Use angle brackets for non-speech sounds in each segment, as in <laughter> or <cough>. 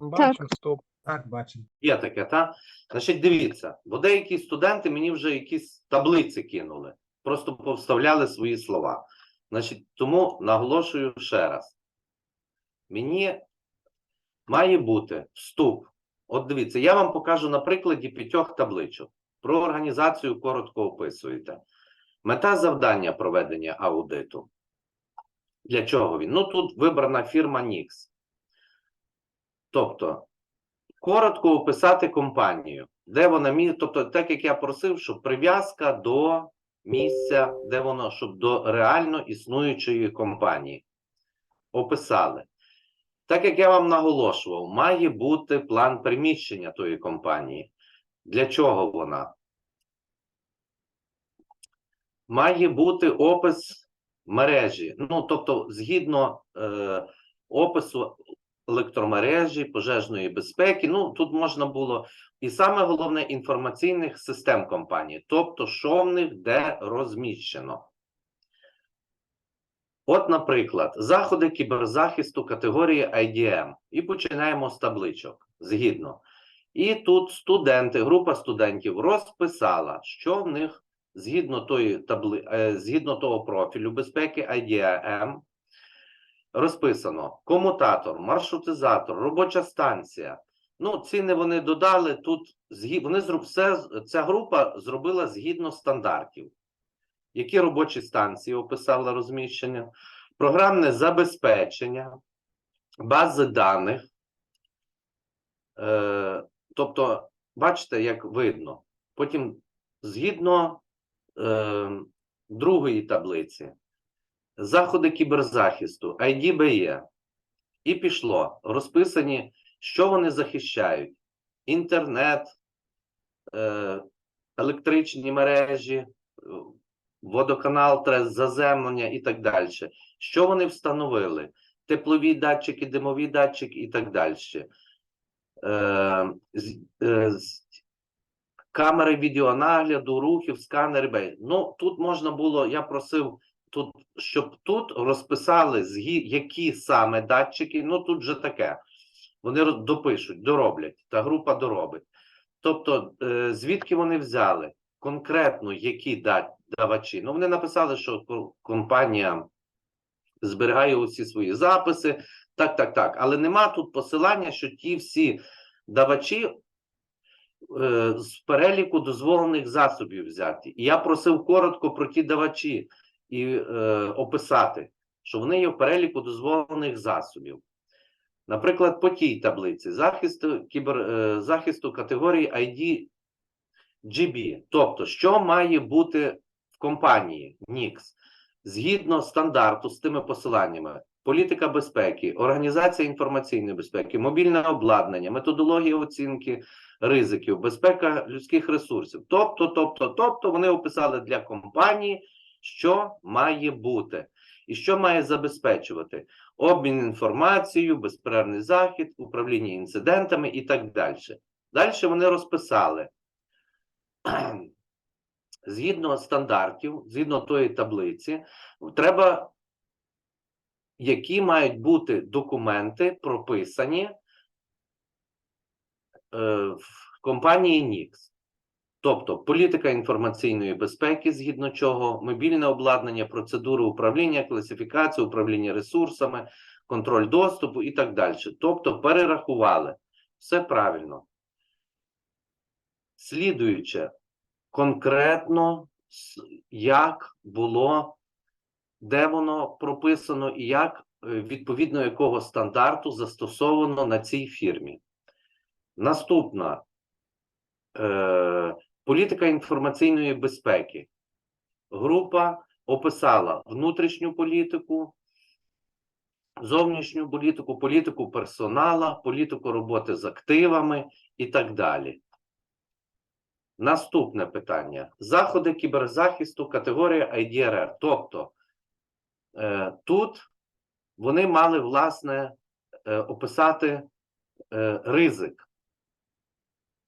Бачимо, стоп. Так, бачимо. Є таке, та? Значить, дивіться, бо деякі студенти мені вже якісь таблиці кинули, просто повставляли свої слова. Значить, тому наголошую ще раз. Мені має бути вступ. От дивіться, я вам покажу на прикладі п'ятьох табличок. Про організацію коротко описуєте. Мета завдання проведення аудиту. Для чого він? Ну, тут вибрана фірма Nix. Тобто, коротко описати компанію, де вона міг, тобто, так як я просив, щоб прив'язка до місця, де воно, щоб до реально існуючої компанії. Описали. Так як я вам наголошував, має бути план приміщення тої компанії. Для чого вона? Має бути опис мережі. Ну, тобто, згідно е, опису електромережі, пожежної безпеки. Ну, тут можна було, і саме головне інформаційних систем компанії, тобто, що в них де розміщено. От, наприклад, заходи кіберзахисту категорії IDM. І починаємо з табличок згідно. І тут студенти, група студентів розписала, що в них згідно тої табли, е, згідно того профілю безпеки IDM, розписано комутатор, маршрутизатор, робоча станція. Ну, ціни вони додали тут. Вони все ця група зробила згідно стандартів. Які робочі станції описала розміщення, програмне забезпечення, бази даних. Е, тобто, бачите, як видно. Потім, згідно е, другої таблиці, заходи кіберзахисту, IDBE. І пішло. Розписані, що вони захищають: інтернет, е, електричні мережі, е, водоканал, заземлення і так далі. Що вони встановили? Теплові датчики, димові датчики і так далі. Е, камери відеонагляду, рухів, сканери. Ну, тут можна було, я просив тут, щоб тут розписали, які саме датчики, ну тут же таке. Вони допишуть, дороблять, та група доробить. Тобто, е, звідки вони взяли конкретно які давачі? Ну, вони написали, що компанія зберігає усі свої записи. Так, так, так. Але нема тут посилання, що ті всі давачі е, з переліку дозволених засобів взяті. І я просив коротко про ті давачі і е, описати, що вони є в переліку дозволених засобів. Наприклад, по тій таблиці захисту, кібер, е, захисту категорії ID GB. Тобто, що має бути в компанії NIX згідно стандарту з тими посиланнями. Політика безпеки, організація інформаційної безпеки, мобільне обладнання, методологія оцінки ризиків, безпека людських ресурсів. Тобто, тобто, тобто, вони описали для компанії, що має бути і що має забезпечувати обмін інформацією, безперервний захід, управління інцидентами і так далі. Далі вони розписали. <clears throat> Згідно стандартів, згідно тої таблиці, треба, які мають бути документи прописані е, в компанії NIX. Тобто політика інформаційної безпеки, згідно чого, мобільне обладнання, процедури управління, класифікація, управління ресурсами, контроль доступу і так далі. Тобто перерахували. Все правильно. Слідуюче, конкретно, як було, де воно прописано і як, е, відповідно якого стандарту застосовано на цій фірмі. Наступна е, політика інформаційної безпеки. Група описала внутрішню політику, зовнішню політику, політику персонала, політику роботи з активами і так далі. Наступне питання: заходи кіберзахисту категорія IDRR. Тобто е, тут вони мали власне е, описати е, ризик.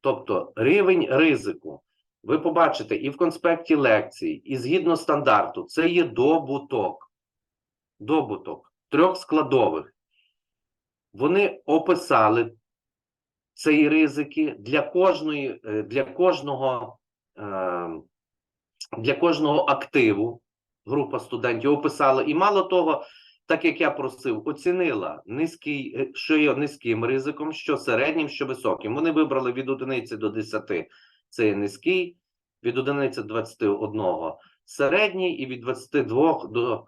Тобто рівень ризику. Ви побачите і в конспекті лекцій, і згідно стандарту, це є добуток. Добуток трьох складових. Вони описали це і ризики для кожної, е, для кожного, е, для кожного активу. Група студентів описала, і мало того, так як я просив, оцінила низький, е, що є низьким ризиком, що середнім, що високим. Вони вибрали від одиниці до 10 це низький, від одиниці до 21 середній, і від 22 до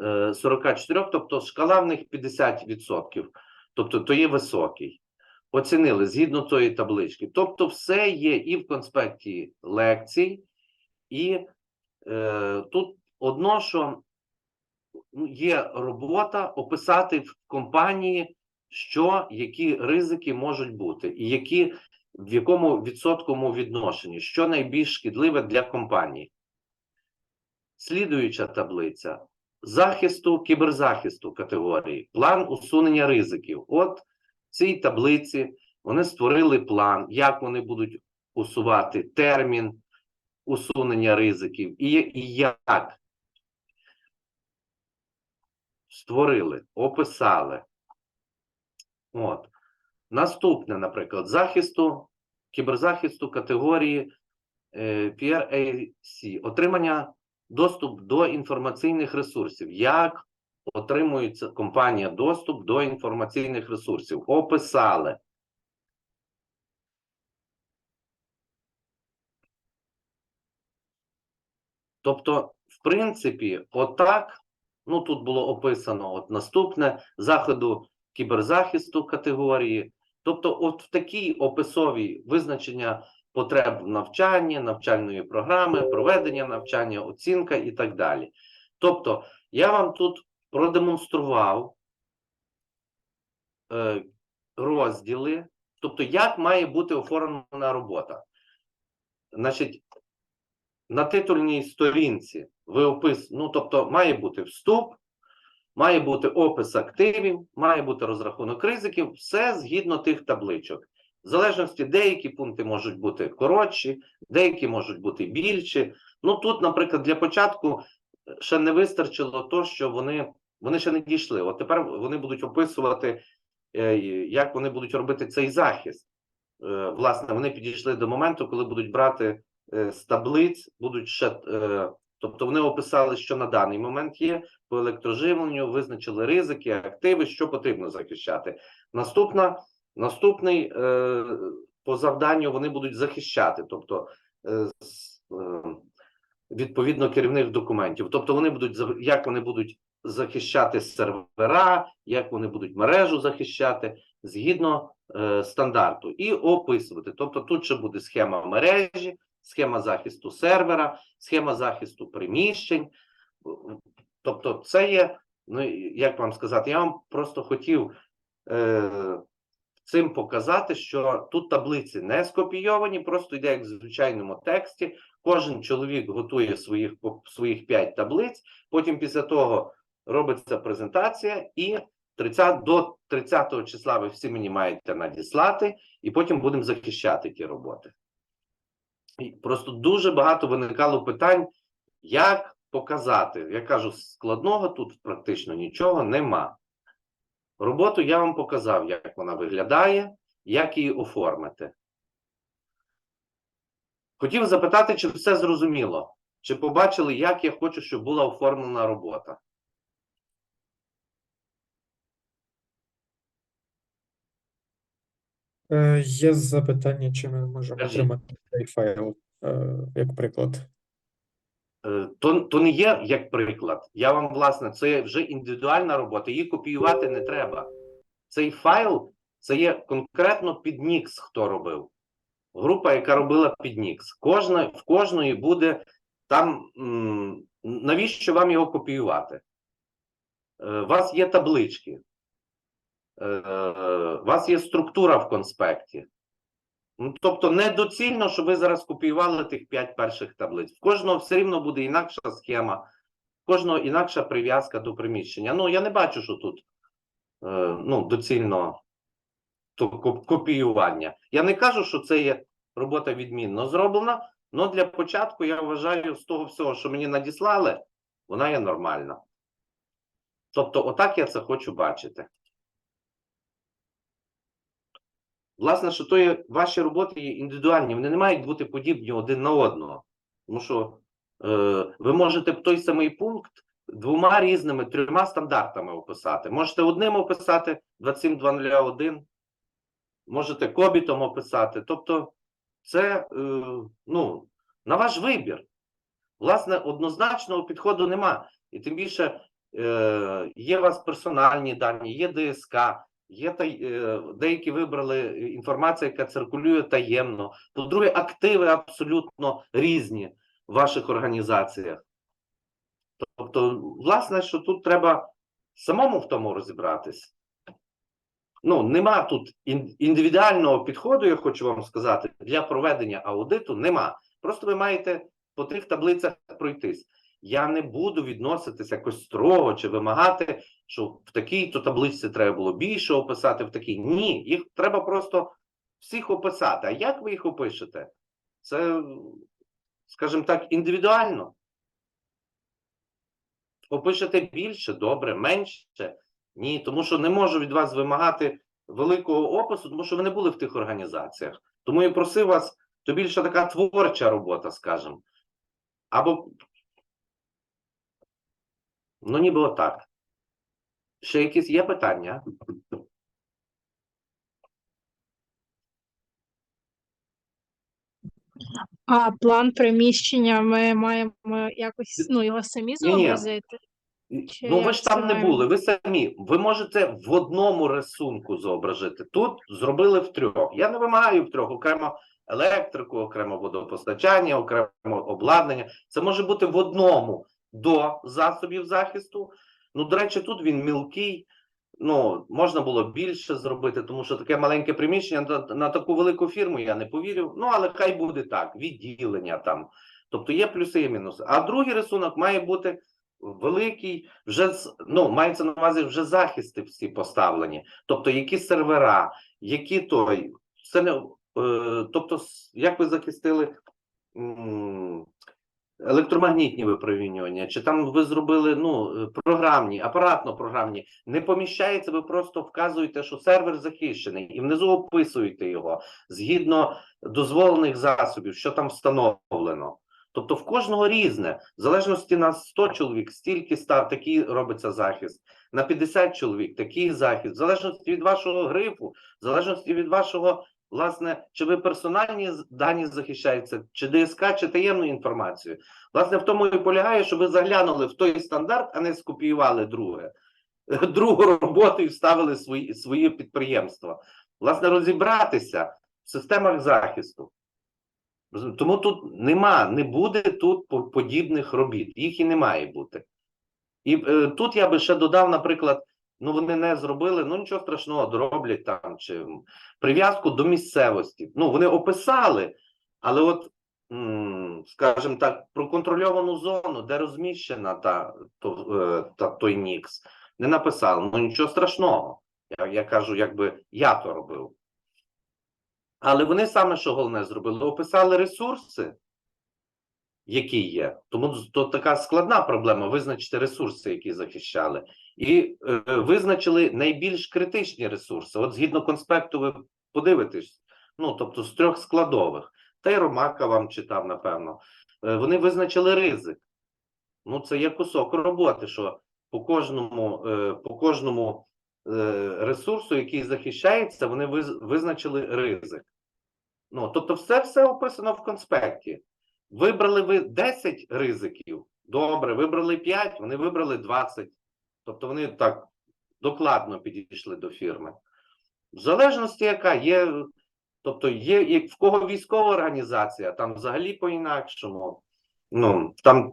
е, 44, тобто шкала в них 50%, тобто то є високий. Оцінили згідно тої таблички. Тобто, все є і в конспекті лекцій, і е, тут одно, що ну, є робота описати в компанії, що які ризики можуть бути, і які в якому відсотковому відношенні, що найбільш шкідливе для компанії. Слідуюча таблиця захисту, кіберзахисту категорії, план усунення ризиків. От в цій таблиці вони створили план, як вони будуть усувати термін усунення ризиків, і, і як створили, описали. От. Наступне, наприклад, захисту, кіберзахисту категорії е, PRAC, отримання доступ до інформаційних ресурсів. Як отримується компанія доступ до інформаційних ресурсів? Описали. Тобто, в принципі, отак, ну тут було описано от наступне заходу кіберзахисту категорії. Тобто, от в такій описовій визначення потреб в навчанні, навчальної програми, проведення навчання, оцінка і так далі. Тобто, я вам тут продемонстрував е, розділи, тобто, як має бути оформлена робота. Значить, на титульній сторінці ви опис, ну тобто, має бути вступ, має бути опис активів, має бути розрахунок ризиків, все згідно тих табличок. В залежності, деякі пункти можуть бути коротші, деякі можуть бути більші. Ну тут, наприклад, для початку е, ще не вистачило то, що вони, вони ще не дійшли. От тепер вони будуть описувати, е, як вони будуть робити цей захист. Е, Власне, вони підійшли до моменту, коли будуть брати з таблиць, будуть ще. Тобто вони описали, що на даний момент є по електроживленню, визначили ризики, активи, що потрібно захищати. Наступна, наступний е, по завданню вони будуть захищати, тобто е, е, відповідно керівних документів. Тобто вони будуть як вони будуть захищати сервера, як вони будуть мережу захищати згідно е, стандарту і описувати. Тобто тут ще буде схема мережі, схема захисту сервера, схема захисту приміщень. Тобто, це є, ну як вам сказати, я вам просто хотів е, цим показати, що тут таблиці не скопійовані, просто йде як в звичайному тексті. Кожен чоловік готує своїх своїх 5 таблиць. Потім після того робиться презентація, і 30, до 30 числа ви всі мені маєте надіслати, і потім будемо захищати ті роботи. Просто дуже багато виникало питань, як показати. Я кажу, складного тут практично нічого нема. Роботу я вам показав, як вона виглядає, як її оформити. Хотів запитати, чи все зрозуміло, чи побачили, як я хочу, щоб була оформлена робота. Є запитання, чи ми можемо отримати цей файл, е, як приклад. Е, То, то не є як приклад. Я вам, власне, це вже індивідуальна робота, її копіювати не треба. Цей файл це є конкретно під Nix, хто робив. Група, яка робила під Nix. Кожна, в кожної буде там. м, навіщо вам його копіювати? Е, У вас є таблички, е, у вас є структура в конспекті. Ну, тобто недоцільно, щоб ви зараз копіювали тих 5 перших таблиць. В кожного все рівно буде інакша схема, в кожного інакша прив'язка до приміщення. Ну, я не бачу, що тут е, ну, доцільно то копіювання. Я не кажу, що це є робота відмінно зроблена, але для початку я вважаю з того всього, що мені надіслали, вона є нормальна. Тобто, отак я це хочу бачити. Власне, що то є, ваші роботи є індивідуальні, вони не мають бути подібні один на одного. Тому що е, ви можете той самий пункт двома різними, трьома стандартами описати. Можете одним описати 27201, можете кобітом описати. Тобто, це е, ну, на ваш вибір. Власне, однозначного підходу нема. І тим більше е, є у вас персональні дані, є ДСК, є та, е, деякі вибрали інформацію, яка циркулює таємно. По-друге, активи абсолютно різні в ваших організаціях. Тобто, власне, що тут треба самому в тому розібратись. Ну, нема тут індивідуального підходу, я хочу вам сказати, для проведення аудиту нема. Просто ви маєте по тих таблицях пройтись. Я не буду відноситися якось строго чи вимагати, що в такій-то табличці треба було більше описати, в такій. Ні, їх треба просто всіх описати. А як ви їх опишете? Це, скажімо так, індивідуально. Опишете більше, добре, менше. Ні, тому що не можу від вас вимагати великого опису, тому що ви не були в тих організаціях. Тому я просив вас, то більше така творча робота, скажімо. Або, ну, ніби отак. Ще якісь є питання? А план приміщення ми маємо якось ну його самі зобразити. Чи Ну, ви ж там не маємо? були, ви самі. Ви можете в одному рисунку зображити. Тут зробили в трьох. Я не вимагаю в трьох окремо електрику, окремо водопостачання, окремо обладнання. Це може бути в одному до засобів захисту. Ну, до речі, тут він мілкий. Ну, можна було більше зробити, тому що таке маленьке приміщення на, на таку велику фірму я не повірю. Ну, але хай буде так, відділення там. Тобто є плюси і мінуси. А другий рисунок має бути великий, вже ну, мається на увазі вже захисти всі поставлені. Тобто, які сервера, які той. Це не, е, тобто, як ви захистили електромагнітні випромінювання, чи там ви зробили ну, е, програмні, апаратно-програмні, не поміщається, ви просто вказуєте, що сервер захищений, і внизу описуєте його згідно дозволених засобів, що там встановлено. Тобто в кожного різне, в залежності на 100 чоловік, стільки став, такий робиться захист, на 50 чоловік такий захист, в залежності від вашого грифу, в залежності від вашого, власне, чи персональні дані захищаються, чи ДСК, чи таємну інформацію. Власне, в тому і полягає, що ви заглянули в той стандарт, а не скопіювали друге. <laughs> Другу роботу і вставили свої, свої підприємства. Власне, розібратися в системах захисту. Тому тут нема, не буде тут подібних робіт, їх і не має бути. І е, тут я би ще додав, наприклад, ну вони не зробили, ну нічого страшного, дороблять там чи прив'язку до місцевості. Ну, вони описали, але от, скажімо так, про контрольовану зону, де розміщена та, то, е, та той нікс, не написали. Ну нічого страшного. Я, я кажу, якби я то робив. Але вони саме що головне зробили, описали ресурси, які є. Тому то така складна проблема визначити ресурси, які захищали, і е, визначили найбільш критичні ресурси. От згідно конспекту, ви подивитесь, ну тобто з трьох складових. Та й Ромака вам читав, напевно. Е, вони визначили ризик. Ну, це є кусок роботи, що по кожному, е, по кожному е, ресурсу, який захищається, вони визначили ризик. Ну, тобто, все все описано в конспекті. Вибрали ви 10 ризиків. Добре, вибрали 5, вони вибрали 20. Тобто вони так докладно підійшли до фірми. В залежності, яка є, тобто є як в кого військова організація, там взагалі по-інакшому. Ну, там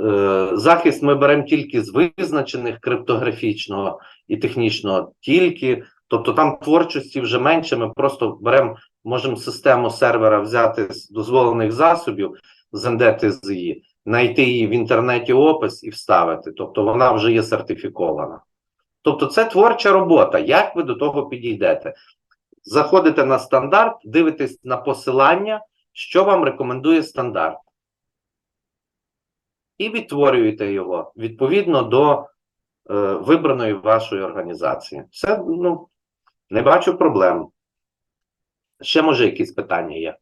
е, захист ми беремо тільки з визначених криптографічного і технічного, тільки, тобто там творчості вже менше, ми просто беремо можемо систему сервера взяти з дозволених засобів з НДТЗІ, знайти її в інтернеті опис і вставити. Тобто вона вже є сертифікована. Тобто, це творча робота. Як ви до того підійдете? Заходите на стандарт, дивитесь на посилання, що вам рекомендує стандарт. І відтворюєте його відповідно до е, вибраної вашої організації. Це ну, не бачу проблем. Ще може якісь питання є?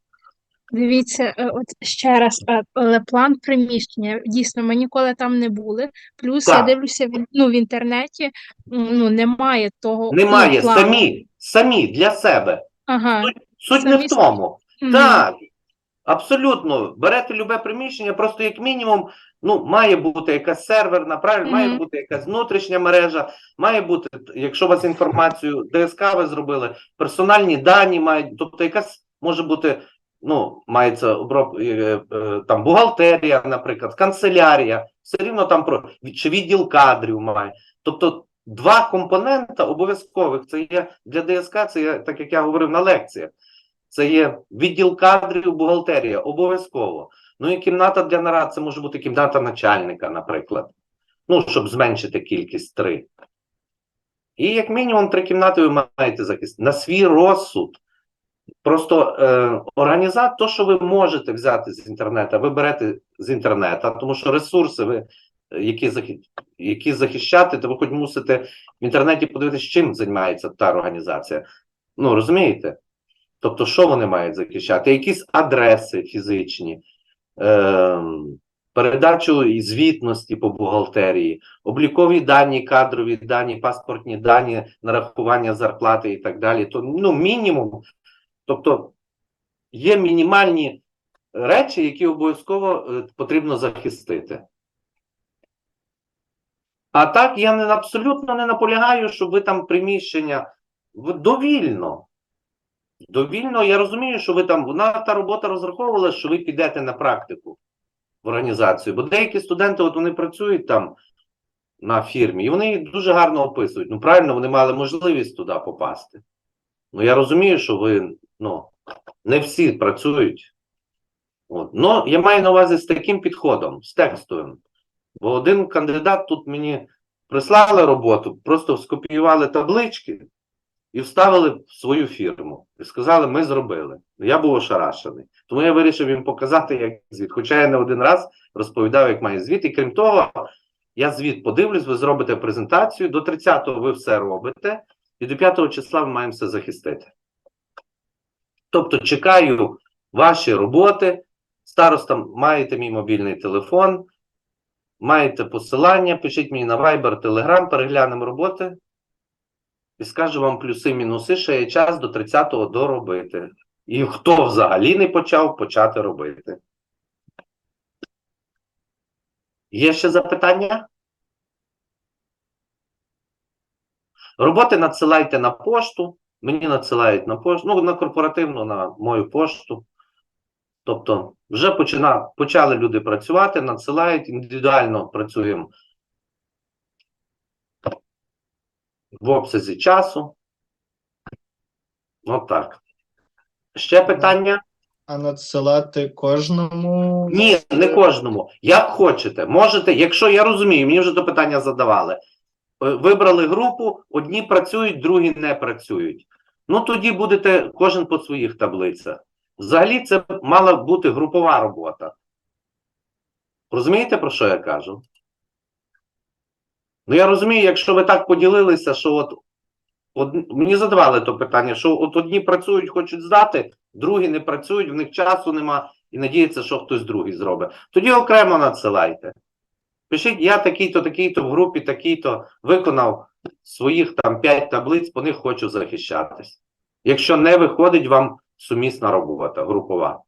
Дивіться, е, от ще раз, е, але план приміщення. Дійсно, ми ніколи там не були. Плюс я дивлюся ну, в інтернеті, ну, немає того ну, Немає, плану. самі, самі для себе. Ага. Суть не Самі в тому. мгм. Так, абсолютно. Берете любе приміщення, просто як мінімум, ну, має бути якась серверна, правильно, має бути якась внутрішня мережа, має бути, якщо у вас інформацію ДСК ви зробили, персональні дані мають, тобто якась може бути, ну, мається оброб, е, е, там бухгалтерія, наприклад, канцелярія, все рівно там про чи відділ кадрів має. Тобто два компонента обов'язкових. Це є для ДСК, це є, так як я говорив на лекціях. Це є відділ кадрів, бухгалтерія, обов'язково. Ну і кімната для нарад, це може бути кімната начальника, наприклад. Ну, щоб зменшити кількість три. І як мінімум три кімнати ви маєте захист на свій розсуд. Просто е, організат, то, що ви можете взяти з інтернету, ви берете з інтернету, тому що ресурси, ви, які, захи, які захищати, то ви хоч мусите в інтернеті подивитися, чим займається та організація. Ну, розумієте? Тобто, що вони мають захищати? Якісь адреси фізичні, е, передачу звітності по бухгалтерії, облікові дані, кадрові дані, паспортні дані, нарахування зарплати і так далі. То ну, мінімум. Тобто є мінімальні речі, які обов'язково е, потрібно захистити. А так я не абсолютно не наполягаю, щоб ви там приміщення довільно. Довільно, я розумію, що ви там вона та робота розраховувала, що ви підете на практику в організацію. Бо деякі студенти, от вони працюють там на фірмі, і вони дуже гарно описують. Ну, правильно, вони мали можливість туди попасти. Ну, я розумію, що ви ну, не всі працюють. От. Ну, я маю на увазі з таким підходом, з текстовим. Бо один кандидат тут мені прислали роботу, просто скопіювали таблички і вставили в свою фірму. І сказали, ми зробили. Я був ошарашений. Тому я вирішив їм показати, як звіт. Хоча я не один раз розповідав, як має звіт. І крім того, я звіт подивлюсь, ви зробите презентацію. До 30-го ви все робите, і до 5-го числа ми маємо все захистити. Тобто, чекаю ваші роботи. Староста, маєте мій мобільний телефон, маєте посилання, пишіть мені на Viber, Telegram, переглянемо роботи і скажу вам плюси-мінуси, ще є час до 30-го доробити. І хто взагалі не почав, почати робити. Є ще запитання? Роботи надсилайте на пошту. Мені надсилають на пошту, ну, на корпоративну, на мою пошту. Тобто, вже почина, почали люди працювати, надсилають, індивідуально працюємо в обсязі часу. Отак. Ще питання? А надсилати кожному. Ні, не кожному. Як хочете. Можете, якщо я розумію, мені вже до питання задавали. Е, Вибрали групу, одні працюють, другі не працюють. Ну тоді будете кожен по своїх таблицях. Взагалі, це мала бути групова робота. Розумієте, про що я кажу? Ну, я розумію, якщо ви так поділилися, що от, од... мені задавали то питання, що от одні працюють, хочуть здати, другі не працюють, в них часу нема і надіються, що хтось другий зробить. Тоді окремо надсилайте. Пишіть, я такий-то, такий-то в групі, такий-то виконав своїх там 5 таблиць, по них хочу захищатись. Якщо не виходить вам сумісна робота, групова.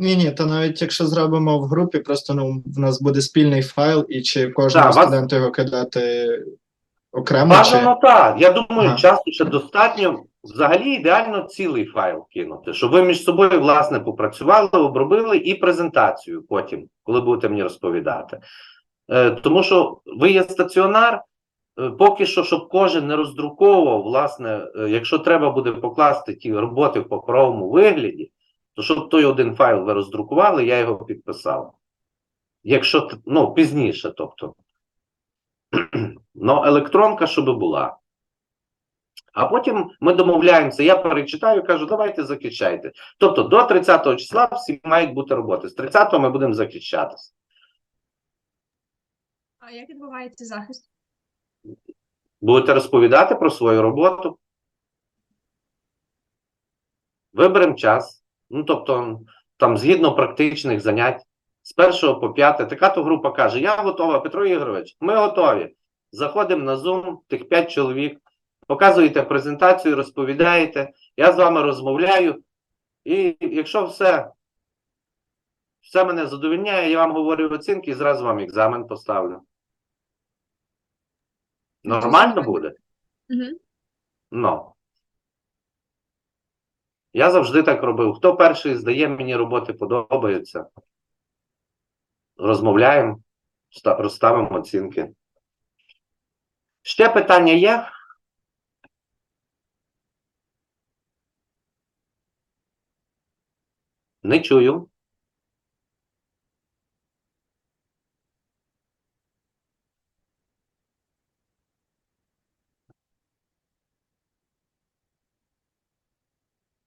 Ні, ні, то навіть якщо зробимо в групі, просто ну, в нас буде спільний файл, і чи кожному вас- студенту його кидати окремо, чи Бажано так. Я думаю, Ага. часу ще достатньо. Взагалі ідеально цілий файл кинути, щоб ви між собою, власне, попрацювали, обробили і презентацію потім, коли будете мені розповідати. Е, тому що ви є стаціонар, е, поки що, щоб кожен не роздруковував, власне, е, якщо треба буде покласти ті роботи в паперовому вигляді, то щоб той один файл ви роздрукували, я його підписав. Якщо ну, пізніше, тобто. <clears throat> Ну, електронка, щоб була. А потім ми домовляємося, я перечитаю, кажу, давайте захищайте. Тобто до 30 числа всі мають бути роботи. З 30 ми будемо захищатися. А як відбувається захист? Будете розповідати про свою роботу. виберемо час, ну тобто, там, згідно практичних занять, з першого по п'яте, така то група каже: Я готова, Петро Ігорович, ми готові. Заходимо на Zoom, тих 5 чоловік, показуєте презентацію, розповідаєте, я з вами розмовляю. І якщо все, все мене задовільняє, я вам говорю оцінки і зразу вам екзамен поставлю. Нормально буде? Мгм. Ну. Я завжди так робив. Хто перший здає, мені роботи подобаються. Розмовляємо, ста- розставимо оцінки. Ще питання є? Не чую.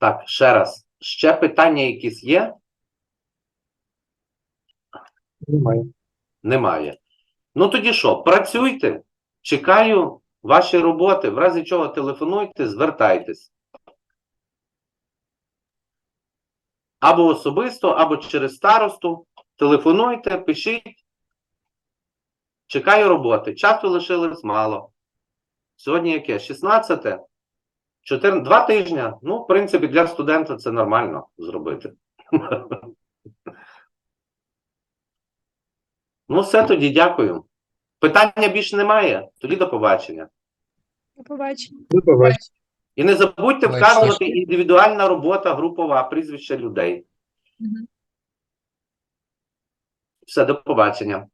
Так, ще раз. Ще питання якісь є? Немає. Немає. Ну тоді що, працюйте, чекаю ваші роботи, в разі чого телефонуйте, звертайтесь. Або особисто, або через старосту. Телефонуйте, пишіть. Чекаю роботи. Часу лишилось мало. Сьогодні яке? 16? 14, два тижні. Ну, в принципі, для студента це нормально зробити. Ну, все тоді, дякую. Питання більше немає. Тоді до побачення. До побачення. До побачення. І не забудьте вказувати індивідуальна робота, групова, прізвище людей. Мгм. Все, до побачення.